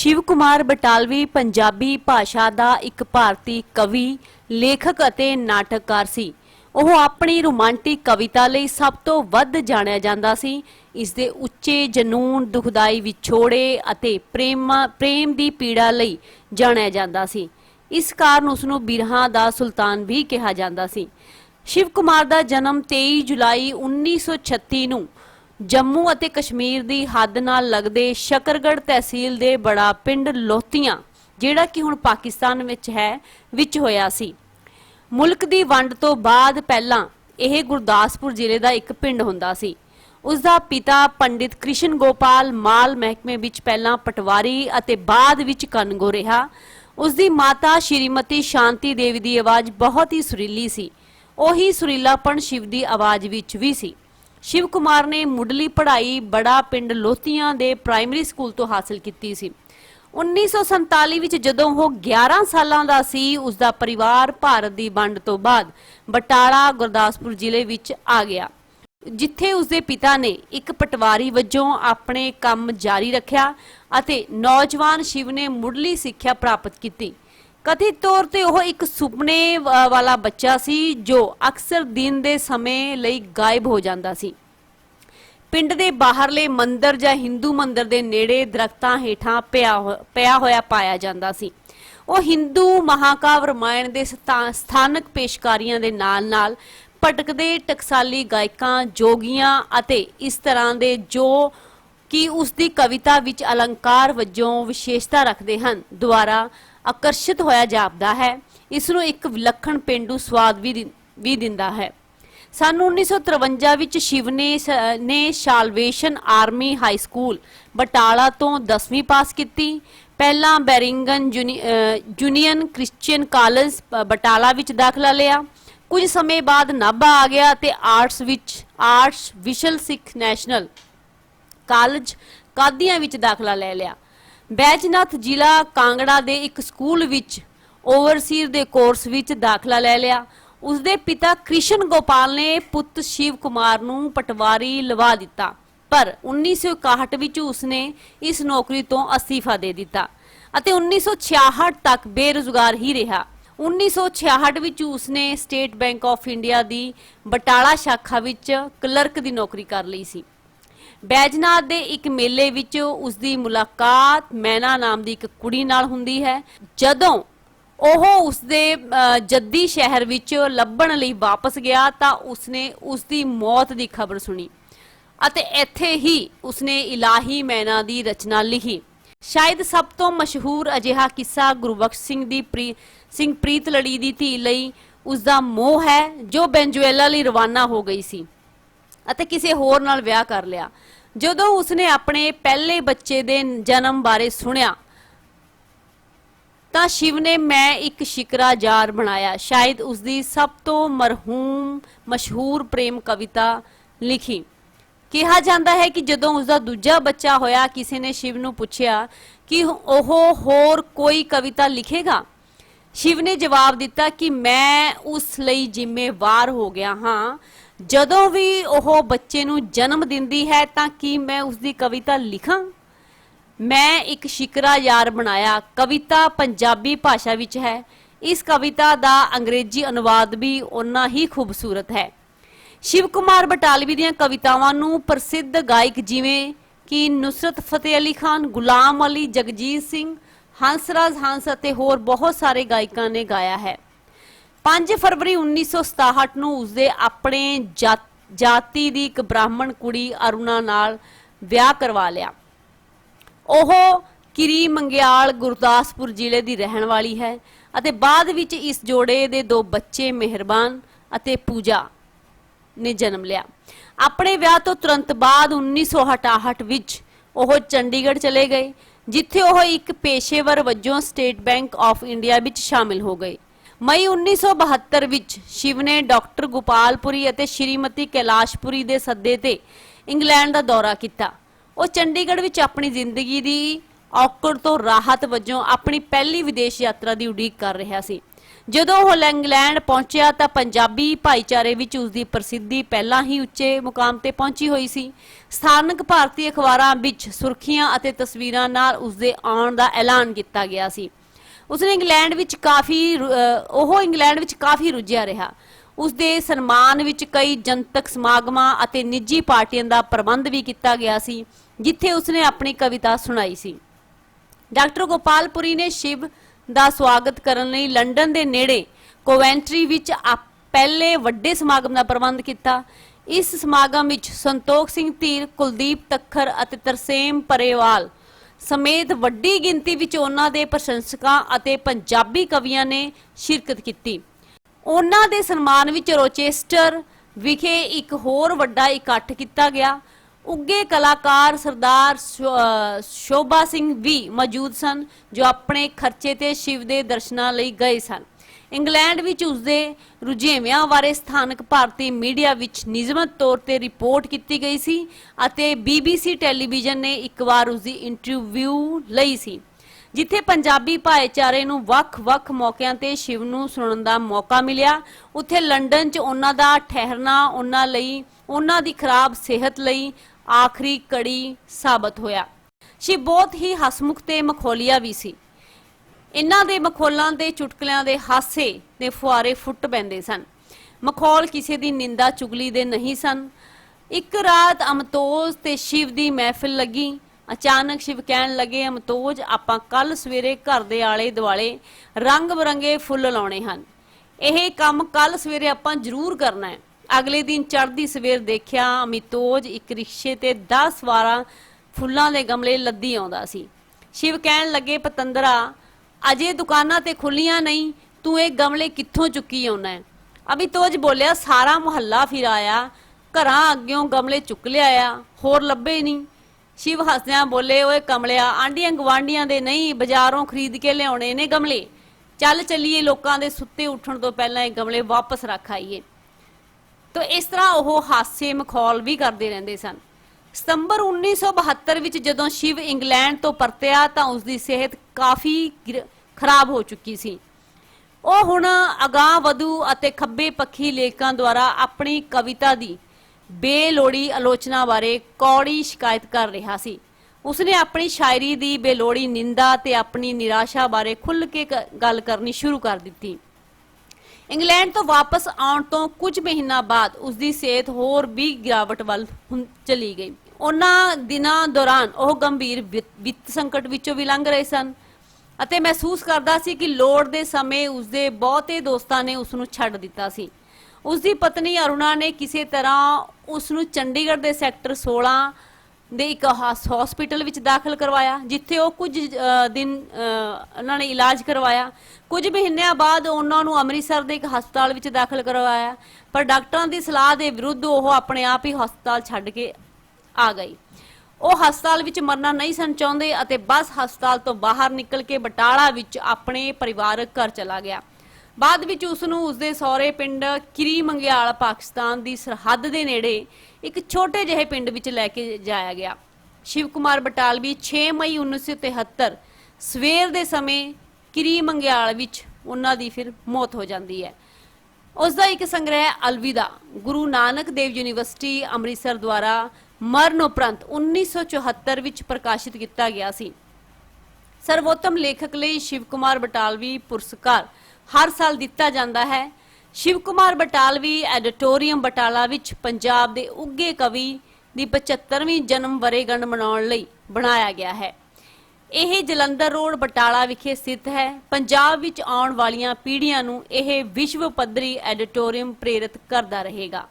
ਸ਼ਿਵ ਕੁਮਾਰ ਬਟਾਲਵੀ ਪੰਜਾਬੀ ਭਾਸ਼ਾ ਦਾ ਇੱਕ ਭਾਰਤੀ ਕਵੀ, ਲੇਖਕ ਅਤੇ ਨਾਟਕਕਾਰ ਸੀ। ਉਹ ਆਪਣੀ ਰੋਮਾਂਟਿਕ ਕਵਿਤਾ ਲਈ ਸਭ ਤੋਂ ਵੱਧ ਜਾਣਿਆ ਜਾਂਦਾ ਸੀ। ਇਸ ਦੇ ਉੱਚੇ ਜਨੂਨ, ਦੁਖਦਾਈ ਵਿਛੋੜੇ ਅਤੇ ਪ੍ਰੇਮ ਪ੍ਰੇਮ ਦੀ ਪੀੜਾ ਲਈ ਜਾਣਿਆ ਜਾਂਦਾ ਸੀ। ਇਸ ਕਾਰਨ ਉਸ ਨੂੰ ਬਿਰਹਾ ਦਾ ਸੁਲਤਾਨ ਵੀ ਕਿਹਾ ਜਾਂਦਾ ਸੀ। ਸ਼ਿਵ ਕੁਮਾਰ ਦਾ ਜਨਮ 23 ਜੁਲਾਈ 1936 ਨੂੰ ਜੰਮੂ ਅਤੇ ਕਸ਼ਮੀਰ ਦੀ ਹੱਦ ਨਾਲ ਲੱਗਦੇ ਸ਼ਕਰਗੜ੍ਹ ਤਹਿਸੀਲ ਦੇ ਬੜਾ ਪਿੰਡ ਲੋਤੀਆਂ, ਜਿਹੜਾ ਕਿ ਹੁਣ ਪਾਕਿਸਤਾਨ ਵਿੱਚ ਹੈ, ਵਿੱਚ ਹੋਇਆ ਸੀ। ਮੁਲਕ ਦੀ ਵੰਡ ਤੋਂ ਬਾਅਦ ਪਹਿਲਾਂ ਇਹ ਗੁਰਦਾਸਪੁਰ ਜ਼ਿਲ੍ਹੇ ਦਾ ਇੱਕ ਪਿੰਡ ਹੁੰਦਾ ਸੀ। ਉਸ ਦਾ ਪਿਤਾ ਪੰਡਿਤ ਕ੍ਰਿਸ਼ਨ ਗੋਪਾਲ ਮਾਲ ਮਹਿਕਮੇ ਵਿੱਚ ਪਹਿਲਾਂ ਪਟਵਾਰੀ ਅਤੇ ਬਾਅਦ ਵਿੱਚ ਕਨਗੋ ਰਿਹਾ। ਉਸ ਦੀ ਮਾਤਾ ਸ਼੍ਰੀਮਤੀ ਸ਼ਾਂਤੀ ਦੇਵੀ ਦੀ ਆਵਾਜ਼ ਬਹੁਤ ਹੀ ਸੁਰੀਲੀ ਸੀ। ਉਹੀ ਸੁਰੀਲਾਪਣ ਸ਼ਿਵ ਦੀ ਆਵਾਜ਼ ਵਿੱਚ ਵੀ ਸੀ। ਸ਼ਿਵ ਕੁਮਾਰ ਨੇ ਮੁੱਢਲੀ ਪੜ੍ਹਾਈ ਬੜਾ ਪਿੰਡ ਲੋਤੀਆਂ ਦੇ ਪ੍ਰਾਇਮਰੀ ਸਕੂਲ ਤੋਂ ਹਾਸਲ ਕੀਤੀ ਸੀ। 1947 ਵਿੱਚ ਜਦੋਂ ਉਹ 11 ਸਾਲਾਂ ਦਾ ਸੀ ਉਸ ਦਾ ਪਰਿਵਾਰ ਭਾਰਤ ਦੀ ਵੰਡ ਤੋਂ ਬਾਅਦ ਬਟਾਲਾ, ਗੁਰਦਾਸਪੁਰ ਜ਼ਿਲ੍ਹੇ ਵਿੱਚ ਆ ਗਿਆ, ਜਿੱਥੇ ਉਸ ਦੇ ਪਿਤਾ ਨੇ ਇੱਕ ਪਟਵਾਰੀ ਵਜੋਂ ਆਪਣੇ ਕੰਮ ਜਾਰੀ ਰੱਖਿਆ ਅਤੇ ਨੌਜਵਾਨ ਸ਼ਿਵ ਨੇ ਮੁੱਢਲੀ ਸਿੱਖਿਆ ਪ੍ਰਾਪਤ ਕੀਤੀ। ਕਥਿਤ ਤੌਰ ਤੇ ਉਹ ਇੱਕ ਸੁਪਨੇ ਵਾਲਾ ਬੱਚਾ ਸੀ, ਜੋ ਅਕਸਰ ਦਿਨ ਦੇ ਸਮੇਂ ਲਈ ਗਾਇਬ ਹੋ ਜਾਂਦਾ ਸੀ। ਪਿੰਡ ਦੇ ਬਾਹਰਲੇ ਮੰਦਿਰ ਜਾਂ ਹਿੰਦੂ ਮੰਦਿਰ ਦੇ ਨੇੜੇ ਦਰਖਤਾਂ ਹੇਠਾਂ ਪਿਆ ਹੋਇਆ ਪਾਇਆ ਜਾਂਦਾ ਸੀ। ਉਹ ਹਿੰਦੂ ਮਹਾਕਾਵ ਰਮਾਇਣ ਦੇ ਸਥਾਨਕ ਪੇਸ਼ਕਾਰੀਆਂ ਦੇ ਨਾਲ-ਨਾਲ ਭਟਕਦੇ ਟਕਸਾਲੀ ਗਾਇਕਾਂ, ਜੋਗੀਆਂ ਅਤੇ ਇਸ ਤਰ੍ਹਾਂ ਦੇ ਜੋ ਕਿ ਉਸ ਦੀ ਕਵਿਤਾ ਵਿੱਚ ਅਲੰਕਾਰ ਵਜੋਂ ਵਿਸ਼ੇਸ਼ਤਾ ਰੱਖਦੇ ਹਨ, ਦੁਆਰਾ ਆਕਰਸ਼ਿਤ ਹੋਇਆ ਜਾਪਦਾ ਹੈ। ਇਸ ਨੂੰ ਇੱਕ ਵਿਲੱਖਣ ਪੇਂਡੂ ਸਵਾਦ ਵੀ ਦਿੰ- ਵੀ ਦਿੰਦਾ ਹੈ। ਸਨ 1953 ਵਿੱਚ ਸ਼ਿਵ ਨੇ ਸ- ਨੇ Salvation Army High School Batala ਤੋਂ 10ਵੀਂ ਪਾਸ ਕੀਤੀ। ਪਹਿਲਾਂ ਬੈਰਿੰਗਨ ਜੂਨੀ- ਯੂਨੀਅਨ ਕ੍ਰਿਸਚੀਅਨ ਕਾਲਜ ਬਟਾਲਾ ਵਿੱਚ ਦਾਖਲਾ ਲਿਆ। ਕੁਝ ਸਮੇਂ ਬਾਅਦ ਨਾਭਾ ਆ ਗਿਆ ਤੇ ਆਰਟਸ ਵਿੱਚ, ਆਰਟਸ ਵਿਸ਼ਲ ਸਿੱਖ ਨੈਸ਼ਨਲ ਕਾਲਜ ਕਾਦੀਆਂ ਵਿੱਚ ਦਾਖਲਾ ਲੈ ਲਿਆ। ਬੈਜਨਾਥ ਜ਼ਿਲ੍ਹਾ ਕਾਂਗੜਾ ਦੇ ਇੱਕ ਸਕੂਲ ਵਿੱਚ ਓਵਰਸੀਅਰ ਦੇ ਕੋਰਸ ਵਿੱਚ ਦਾਖਲਾ ਲੈ ਲਿਆ। ਉਸਦੇ ਪਿਤਾ ਕ੍ਰਿਸ਼ਨ ਗੋਪਾਲ ਨੇ ਪੁੱਤ ਸ਼ਿਵ ਕੁਮਾਰ ਨੂੰ ਪਟਵਾਰੀ ਲਵਾ ਦਿੱਤਾ। ਪਰ 1961 ਵਿੱਚ ਉਸਨੇ ਇਸ ਨੌਕਰੀ ਤੋਂ ਅਸਤੀਫਾ ਦੇ ਦਿੱਤਾ ਅਤੇ 1966 ਤੱਕ ਬੇਰੁਜ਼ਗਾਰ ਹੀ ਰਿਹਾ। 1966 ਵਿੱਚ ਉਸਨੇ ਸਟੇਟ ਬੈਂਕ ਆਫ ਇੰਡੀਆ ਦੀ ਬਟਾਲਾ ਸ਼ਾਖਾ ਵਿੱਚ ਕਲਰਕ ਦੀ ਨੌਕਰੀ ਕਰ ਲਈ ਸੀ। ਬੈਜਨਾਥ ਦੇ ਇੱਕ ਮੇਲੇ ਵਿੱਚ ਉਸ ਦੀ ਮੁਲਾਕਾਤ ਮੈਨਾ ਨਾਮ ਦੀ ਇੱਕ ਕੁੜੀ ਨਾਲ ਹੁੰਦੀ ਹੈ। ਜਦੋਂ ਉਹ ਉਸ ਦੇ ਜੱਦੀ ਸ਼ਹਿਰ ਵਿੱਚ ਲੱਭਣ ਲਈ ਵਾਪਸ ਗਿਆ ਤਾਂ ਉਸਨੇ ਉਸ ਦੀ ਮੌਤ ਦੀ ਖਬਰ ਸੁਣੀ ਅਤੇ ਇੱਥੇ ਹੀ ਉਸਨੇ ਇਲਾਹੀ ਮੈਨਾ ਦੀ ਰਚਨਾ ਲਿਖੀ। ਸ਼ਾਇਦ ਸਭ ਤੋਂ ਮਸ਼ਹੂਰ ਅਜਿਹਾ ਕਿੱਸਾ ਗੁਰਬਖਸ਼ ਸਿੰਘ ਦੀ ਪ੍ਰੀ, ਸਿੰਘ ਪ੍ਰੀਤ ਲੜੀ ਦੀ ਧੀ ਲਈ ਉਸ ਦਾ ਮੋਹ ਹੈ, ਜੋ ਬੈਂਜੁਏਲਾ ਲਈ ਰਵਾਨਾ ਹੋ ਗਈ ਸੀ। ਅਤੇ ਕਿਸੇ ਹੋਰ ਨਾਲ ਵਿਆਹ ਕਰ ਲਿਆ। ਜਦੋਂ ਉਸਨੇ ਆਪਣੇ ਪਹਿਲੇ ਬੱਚੇ ਦੇ ਜਨਮ ਬਾਰੇ ਸੁਣਿਆ, ਤਾਂ ਸ਼ਿਵ ਨੇ ਮੈਂ ਇੱਕ ਸ਼ਿਕਰਾ ਜਾਰ ਬਣਾਇਆ। ਸ਼ਾਇਦ ਉਸ ਸਭ ਤੋਂ ਮਰਹੂਮ, ਮਸ਼ਹੂਰ ਪ੍ਰੇਮ ਕਵਿਤਾ ਲਿਖੀ। ਕਿਹਾ ਜਾਂਦਾ ਹੈ ਕਿ ਜਦੋਂ ਉਸਦਾ ਦੂਜਾ ਬੱਚਾ ਹੋਇਆ, ਕਿਸੇ ਨੇ ਸ਼ਿਵ ਨੂੰ ਪੁੱਛਿਆ ਕਿ ਉਹ ਹੋਰ ਕੋਈ ਕਵਿਤਾ ਲਿਖੇਗਾ? ਸ਼ਿਵ ਨੇ ਜਵਾਬ ਦਿੱਤਾ ਕਿ ਮੈਂ ਉਸ ਲਈ ਜ਼ਿੰਮੇਵਾਰ ਹੋ ਗਿਆ ਹਾਂ। ਜਦੋਂ ਵੀ ਉਹ ਬੱਚੇ ਨੂੰ ਜਨਮ ਦਿੰਦੀ ਹੈ, ਤਾਂ ਕੀ ਮੈਂ ਉਸ ਦੀ ਕਵਿਤਾ ਲਿਖਾਂ? ਮੈਂ ਇੱਕ ਸ਼ਿਕਰਾ ਯਾਰ ਬਣਾਇਆ। ਕਵਿਤਾ ਪੰਜਾਬੀ ਭਾਸ਼ਾ ਵਿੱਚ ਹੈ। ਇਸ ਕਵਿਤਾ ਦਾ ਅੰਗਰੇਜ਼ੀ ਅਨੁਵਾਦ ਵੀ ਓਨਾ ਹੀ ਖੂਬਸੂਰਤ ਹੈ। ਸ਼ਿਵ ਕੁਮਾਰ ਬਟਾਲਵੀ ਦੀਆਂ ਕਵਿਤਾਵਾਂ ਨੂੰ ਪ੍ਰਸਿੱਧ ਗਾਇਕ ਜਿਵੇਂ ਕਿ ਨੁਸਰਤ ਫਤਿਹ ਅਲੀ ਖਾਨ, ਗੁਲਾਮ ਅਲੀ ਜਗਜੀਤ ਸਿੰਘ, ਹੰਸਰਾਜ ਹੰਸ ਅਤੇ ਹੋਰ ਬਹੁਤ ਸਾਰੇ ਗਾਇਕਾਂ ਨੇ ਗਾਇਆ ਹੈ। 5 ਫਰਵਰੀ 1967 ਨੂੰ ਉਸਦੇ ਆਪਣੇ ਜਾ- ਜਾਤੀ ਦੀ ਇੱਕ ਬ੍ਰਾਹਮਣ ਕੁੜੀ ਅਰੁਣਾ ਨਾਲ ਵਿਆਹ ਕਰਵਾ ਲਿਆ। ਉਹ ਕਿਰੀ ਮੰਗਿਆਲ ਗੁਰਦਾਸਪੁਰ ਜ਼ਿਲ੍ਹੇ ਦੀ ਰਹਿਣ ਵਾਲੀ ਹੈ ਅਤੇ ਬਾਅਦ ਵਿੱਚ ਇਸ ਜੋੜੇ ਦੇ ਦੋ ਬੱਚੇ ਮਿਹਰਬਾਨ ਅਤੇ ਪੂਜਾ ਨੇ ਜਨਮ ਲਿਆ। ਆਪਣੇ ਵਿਆਹ ਤੋਂ ਤੁਰੰਤ ਬਾਅਦ 1968 ਵਿੱਚ ਉਹ ਚੰਡੀਗੜ੍ਹ ਚਲੇ ਗਏ, ਜਿੱਥੇ ਉਹ ਇੱਕ ਪੇਸ਼ੇਵਰ ਵਜੋਂ ਸਟੇਟ ਬੈਂਕ ਆਫ ਇੰਡੀਆ ਵਿੱਚ ਸ਼ਾਮਿਲ ਹੋ ਗਏ। ਮਈ 1972 ਵਿੱਚ ਸ਼ਿਵ ਨੇ ਡਾਕਟਰ ਗੋਪਾਲਪੁਰੀ ਅਤੇ ਸ਼੍ਰੀਮਤੀ ਕੈਲਾਸ਼ਪੁਰੀ ਦੇ ਸੱਦੇ ਤੇ ਇੰਗਲੈਂਡ ਦਾ ਦੌਰਾ ਕੀਤਾ। ਉਹ ਚੰਡੀਗੜ੍ਹ ਵਿੱਚ ਆਪਣੀ ਜ਼ਿੰਦਗੀ ਦੀ ਔਕੜ ਤੋਂ ਰਾਹਤ ਵਜੋਂ ਆਪਣੀ ਪਹਿਲੀ ਵਿਦੇਸ਼ ਯਾਤਰਾ ਦੀ ਉਡੀਕ ਕਰ ਰਿਹਾ ਸੀ। ਜਦੋਂ ਉਹ ਇੰਗਲੈਂਡ ਪਹੁੰਚਿਆ ਤਾਂ ਪੰਜਾਬੀ ਭਾਈਚਾਰੇ ਵਿੱਚ ਉਸ ਦੀ ਪ੍ਰਸਿੱਧੀ ਪਹਿਲਾਂ ਹੀ ਉੱਚੇ ਮੁਕਾਮ ਤੇ ਪਹੁੰਚੀ ਹੋਈ ਸੀ। ਸਥਾਨਕ ਭਾਰਤੀ ਅਖਬਾਰਾਂ ਵਿੱਚ ਸੁਰਖੀਆਂ ਅਤੇ ਤਸਵੀਰਾਂ ਨਾਲ ਉਸ ਦੇ ਆਉਣ ਦਾ ਐਲਾਨ ਕੀਤਾ ਗਿਆ ਸੀ। ਉਸਨੇ ਇੰਗਲੈਂਡ ਵਿੱਚ ਕਾਫੀ ਉਹ ਇੰਗਲੈਂਡ ਵਿੱਚ ਕਾਫੀ ਰੁੱਝਿਆ ਰਿਹਾ। ਉਸਦੇ ਸਨਮਾਨ ਵਿੱਚ ਕਈ ਜਨਤਕ ਸਮਾਗਮਾਂ ਅਤੇ ਨਿੱਜੀ ਪਾਰਟੀਆਂ ਦਾ ਪ੍ਰਬੰਧ ਵੀ ਕੀਤਾ ਗਿਆ ਸੀ, ਜਿੱਥੇ ਉਸਨੇ ਆਪਣੀ ਕਵਿਤਾ ਸੁਣਾਈ ਸੀ। ਡਾਕਟਰ ਗੋਪਾਲਪੁਰੀ ਨੇ ਸ਼ਿਵ ਦਾ ਸਵਾਗਤ ਕਰਨ ਲਈ ਲੰਡਨ ਦੇ ਨੇੜੇ ਕੋਵੈਂਟਰੀ ਵਿੱਚ ਆਪ- ਪਹਿਲੇ ਵੱਡੇ ਸਮਾਗਮ ਦਾ ਪ੍ਰਬੰਧ ਕੀਤਾ। ਇਸ ਸਮਾਗਮ ਵਿੱਚ ਸੰਤੋਖ ਸਿੰਘ ਧੀਰ, ਕੁਲਦੀਪ ਤੱਖਰ ਅਤੇ ਤਰਸੇਮ ਪਰੇਵਾਲ ਸਮੇਤ ਵੱਡੀ ਗਿਣਤੀ ਵਿੱਚ ਉਹਨਾਂ ਦੇ ਪ੍ਰਸ਼ੰਸਕਾਂ ਅਤੇ ਪੰਜਾਬੀ ਕਵੀਆਂ ਨੇ ਸ਼ਿਰਕਤ ਕੀਤੀ। ਉਹਨਾਂ ਦੇ ਸਨਮਾਨ ਵਿੱਚ ਰੋਚੈਸਟਰ ਵਿਖੇ ਇੱਕ ਹੋਰ ਵੱਡਾ ਇਕੱਠ ਕੀਤਾ ਗਿਆ। ਉੱਗੇ ਕਲਾਕਾਰ ਸਰਦਾਰ ਸ਼ੋ- ਸ਼ੋਭਾ ਸਿੰਘ ਵੀ ਮੌਜੂਦ ਸਨ, ਜੋ ਆਪਣੇ ਖਰਚੇ ਤੇ ਸ਼ਿਵ ਦੇ ਦਰਸ਼ਨਾਂ ਲਈ ਗਏ ਸਨ। ਇੰਗਲੈਂਡ ਵਿੱਚ ਉਸਦੇ ਰੁਝੇਵਿਆਂ ਬਾਰੇ ਸਥਾਨਕ ਭਾਰਤੀ ਮੀਡੀਆ ਵਿੱਚ ਨਿਯਮਤ ਤੌਰ ਤੇ ਰਿਪੋਰਟ ਕੀਤੀ ਗਈ ਸੀ ਅਤੇ BBC ਟੈਲੀਵਿਜ਼ਨ ਨੇ ਇੱਕ ਵਾਰ ਉਸਦੀ ਇੰਟਰਵਿਊ ਲਈ ਸੀ, ਜਿੱਥੇ ਪੰਜਾਬੀ ਭਾਈਚਾਰੇ ਨੂੰ ਵੱਖ-ਵੱਖ ਮੌਕਿਆਂ ਤੇ ਸ਼ਿਵ ਨੂੰ ਸੁਣਨ ਦਾ ਮੌਕਾ ਮਿਲਿਆ। ਉੱਥੇ ਲੰਡਨ 'ਚ ਉਹਨਾਂ ਦਾ ਠਹਿਰਨਾ, ਉਹਨਾਂ ਲਈ, ਉਹਨਾਂ ਦੀ ਖਰਾਬ ਸਿਹਤ ਲਈ ਆਖਰੀ ਕੜੀ ਸਾਬਤ ਹੋਇਆ। ਸ਼ਿਵ ਬਹੁਤ ਹੀ ਹਸਮੁਖ ਤੇ ਮਖੌਲੀਆ ਵੀ ਸੀ। ਇਹਨਾਂ ਦੇ ਮਖੌਲਾਂ ਦੇ ਚੁਟਕਲਿਆਂ ਦੇ ਹਾਸੇ ਦੇ ਫੁਆਰੇ ਫੁੱਟ ਪੈਂਦੇ ਸਨ। ਮਖੌਲ ਕਿਸੇ ਦੀ ਨਿੰਦਾ ਚੁਗਲੀ ਦੇ ਨਹੀਂ ਸਨ। ਇੱਕ ਰਾਤ ਅਮਤੋਜ ਤੇ ਸ਼ਿਵ ਦੀ ਮਹਿਫਿਲ ਲੱਗੀ। ਅਚਾਨਕ ਸ਼ਿਵ ਕਹਿਣ ਲੱਗੇ, ਅਮਤੋਜ, ਆਪਾਂ ਕੱਲ ਸਵੇਰੇ ਘਰ ਦੇ ਆਲੇ ਦੁਆਲੇ ਰੰਗ ਬਰੰਗੇ ਫੁੱਲ ਲਾਉਣੇ ਹਨ। ਇਹ ਕੰਮ ਕੱਲ ਸਵੇਰੇ ਆਪਾਂ ਜ਼ਰੂਰ ਕਰਨਾ ਹੈ। ਅਗਲੇ ਦਿਨ ਚੜ੍ਹਦੀ ਸਵੇਰ ਦੇਖਿਆ ਅਮਿਤੋਜ ਇੱਕ ਰਿਕਸ਼ੇ ਤੇ 10 12 ਫੁੱਲਾਂ ਦੇ ਗਮਲੇ ਲੱਦੀ ਆਉਂਦਾ ਸੀ। ਸ਼ਿਵ ਕਹਿਣ ਲੱਗੇ, ਪਤੰਦਰਾ ਅਜੇ ਦੁਕਾਨਾਂ ਤੇ ਖੁੱਲੀਆਂ ਨਹੀਂ, ਤੂੰ ਇਹ ਗਮਲੇ ਕਿੱਥੋਂ ਚੁੱਕੀ ਆਉਣਾ ਹੈ? ਅਮਿਤੋਜ ਬੋਲਿਆ, ਸਾਰਾ ਮੁਹੱਲਾ ਫਿਰ ਆਇਆ, ਘਰਾਂ ਅੱਗਿਓਂ ਗਮਲੇ ਚੁੱਕ ਲਿਆਇਆ, ਹੋਰ ਲੱਭੇ ਨਹੀਂ। ਸ਼ਿਵ ਹੱਸਦਿਆਂ ਬੋਲੇ, ਓਏ ਕਮਲਿਆ ਆਂਡੀਆਂ ਗਵਾਂਡੀਆਂ ਦੇ ਨਹੀਂ, ਬਾਜ਼ਾਰੋਂ ਖਰੀਦ ਕੇ ਲਿਆਉਣੇ ਨੇ ਗਮਲੇ। ਚੱਲ ਚੱਲੀਏ ਲੋਕਾਂ ਦੇ ਸੁੱਤੇ ਉੱਠਣ ਤੋਂ ਪਹਿਲਾਂ ਇਹ ਗਮਲੇ ਵਾਪਸ ਰੱਖ ਆਈਏ। ਤੋ ਇਸ ਤਰ੍ਹਾਂ ਉਹ ਹਾਸੇ ਮਖੌਲ ਵੀ ਕਰਦੇ ਰਹਿੰਦੇ ਸਨ। ਸਤੰਬਰ 1972 ਵਿੱਚ ਜਦੋਂ ਸ਼ਿਵ ਇੰਗਲੈਂਡ ਤੋਂ ਪਰਤਿਆ ਤਾਂ ਉਸ ਦੀ ਸਿਹਤ ਕਾਫੀ ਗਿਰ- ਖਰਾਬ ਹੋ ਚੁੱਕੀ ਸੀ। ਉਹ ਹੁਣ ਅਗਾਹ ਵਧੂ ਅਤੇ ਖੱਬੇ ਪੱਖੀ ਲੇਖਕਾਂ ਦੁਆਰਾ ਆਪਣੀ ਕਵਿਤਾ ਦੀ ਬੇਲੋੜੀ ਆਲੋਚਨਾ ਬਾਰੇ ਕੌੜੀ ਸ਼ਿਕਾਇਤ ਕਰ ਰਿਹਾ ਸੀ। ਉਸਨੇ ਆਪਣੀ ਸ਼ਾਇਰੀ ਦੀ ਬੇਲੋੜੀ ਨਿੰਦਾ ਤੇ ਆਪਣੀ ਨਿਰਾਸ਼ਾ ਬਾਰੇ ਖੁੱਲ੍ਹ ਕੇ ਗੱਲ ਕਰਨੀ ਸ਼ੁਰੂ ਕਰ ਦਿੱਤੀ। ਇੰਗਲੈਂਡ ਤੋਂ ਵਾਪਸ ਆਉਣ ਤੋਂ ਕੁਝ ਮਹੀਨਾ ਬਾਅਦ ਉਸ ਦੀ ਸਿਹਤ ਹੋਰ ਵੀ ਗਿਰਾਵਟ ਵੱਲ ਚਲੀ ਗਈ। ਉਹਨਾਂ ਦਿਨਾਂ ਦੌਰਾਨ ਉਹ ਗੰਭੀਰ ਵਿੱਤ ਵਿੱਤ ਸੰਕਟ ਵਿੱਚੋਂ ਵੀ ਲੰਘ ਰਹੇ ਸਨ। ਅਤੇ ਮਹਿਸੂਸ ਕਰਦਾ ਸੀ ਕਿ ਲੋੜ ਦੇ ਸਮੇਂ ਉਸਦੇ ਬਹੁਤੇ ਦੋਸਤਾਂ ਨੇ ਉਸ ਨੂੰ ਛੱਡ ਦਿੱਤਾ ਸੀ। ਉਸ ਦੀ ਪਤਨੀ ਅਰੁਣਾ ਨੇ ਕਿਸੇ ਤਰ੍ਹਾਂ ਉਸ ਨੂੰ ਚੰਡੀਗੜ੍ਹ ਦੇ ਸੈਕਟਰ 16 ਦੇ ਇੱਕ ਹਸਪੀਟਲ ਵਿੱਚ ਦਾਖਲ ਕਰਵਾਇਆ, ਜਿੱਥੇ ਉਹ ਕੁਝ ਦਿਨ ਉਹਨਾਂ ਨੇ ਇਲਾਜ ਕਰਵਾਇਆ। ਕੁਝ ਮਹੀਨਿਆਂ ਬਾਅਦ ਉਹਨਾਂ ਨੂੰ ਅੰਮ੍ਰਿਤਸਰ ਦੇ ਇੱਕ ਹਸਪਤਾਲ ਵਿੱਚ ਦਾਖਲ ਕਰਵਾਇਆ, ਪਰ ਡਾਕਟਰਾਂ ਦੀ ਸਲਾਹ ਦੇ ਵਿਰੁੱਧ ਉਹ ਆਪਣੇ ਆਪ ਹੀ ਹਸਪਤਾਲ ਛੱਡ ਕੇ ਆ ਗਈ। ਉਹ ਹਸਪਤਾਲ ਵਿੱਚ ਮਰਨਾ ਨਹੀਂ ਸਨ ਚਾਹੁੰਦੇ ਅਤੇ ਬਸ ਹਸਪਤਾਲ ਤੋਂ ਬਾਹਰ ਨਿਕਲ ਕੇ ਬਟਾਲਾ ਵਿੱਚ ਆਪਣੇ ਪਰਿਵਾਰਕ ਘਰ ਚਲਾ ਗਿਆ। ਬਾਅਦ ਵਿੱਚ ਉਸ ਨੂੰ ਉਸਦੇ ਸਹੁਰੇ ਪਿੰਡ ਕਿਰੀ ਮੰਗਿਆਲ, ਪਾਕਿਸਤਾਨ ਦੀ ਸਰਹੱਦ ਦੇ ਨੇੜੇ ਇੱਕ ਛੋਟੇ ਜਿਹੇ ਪਿੰਡ ਵਿੱਚ ਲੈ ਕੇ ਜਾਇਆ ਗਿਆ। ਸ਼ਿਵ ਕੁਮਾਰ ਬਟਾਲਵੀ 6 ਮਈ 1973 ਸਵੇਰ ਦੇ ਸਮੇਂ ਕਿਰੀ ਮੰਗਿਆਲ ਵਿੱਚ ਉਹਨਾਂ ਦੀ ਫਿਰ ਮੌਤ ਹੋ ਜਾਂਦੀ ਹੈ। ਉਸ ਦਾ ਇੱਕ ਸੰਗ੍ਰਹਿ ਅਲਵਿਦਾ ਗੁਰੂ ਨਾਨਕ ਦੇਵ ਯੂਨੀਵਰਸਿਟੀ ਅੰਮ੍ਰਿਤਸਰ ਦੁਆਰਾ ਮਰਨ ਉਪਰੰਤ 1974 ਵਿੱਚ ਪ੍ਰਕਾਸ਼ਿਤ ਕੀਤਾ ਗਿਆ ਸੀ। ਸਰਵੋਤਮ ਲੇਖਕ ਲਈ ਸ਼ਿਵ ਕੁਮਾਰ ਬਟਾਲਵੀ ਪੁਰਸਕਾਰ ਹਰ ਸਾਲ ਦਿੱਤਾ ਜਾਂਦਾ ਹੈ। ਸ਼ਿਵ ਕੁਮਾਰ ਬਟਾਲਵੀ ਐਡੀਟੋਰੀਅਮ ਬਟਾਲਾ ਵਿੱਚ ਪੰਜਾਬ ਦੇ ਉੱਗੇ ਕਵੀ ਦੀ 75ਵੀਂ ਜਨਮ ਵਰੇਗੰਢ ਮਨਾਉਣ ਲਈ ਬਣਾਇਆ ਗਿਆ ਹੈ। ਇਹ ਜਲੰਧਰ ਰੋਡ ਬਟਾਲਾ ਵਿਖੇ ਸਥਿਤ ਹੈ। ਪੰਜਾਬ ਵਿੱਚ ਆਉਣ ਵਾਲੀਆਂ ਪੀੜ੍ਹੀਆਂ ਨੂੰ ਇਹ ਵਿਸ਼ਵ ਪੱਧਰੀ ਐਡੀਟੋਰੀਅਮ ਪ੍ਰੇਰਿਤ ਕਰਦਾ ਰਹੇਗਾ।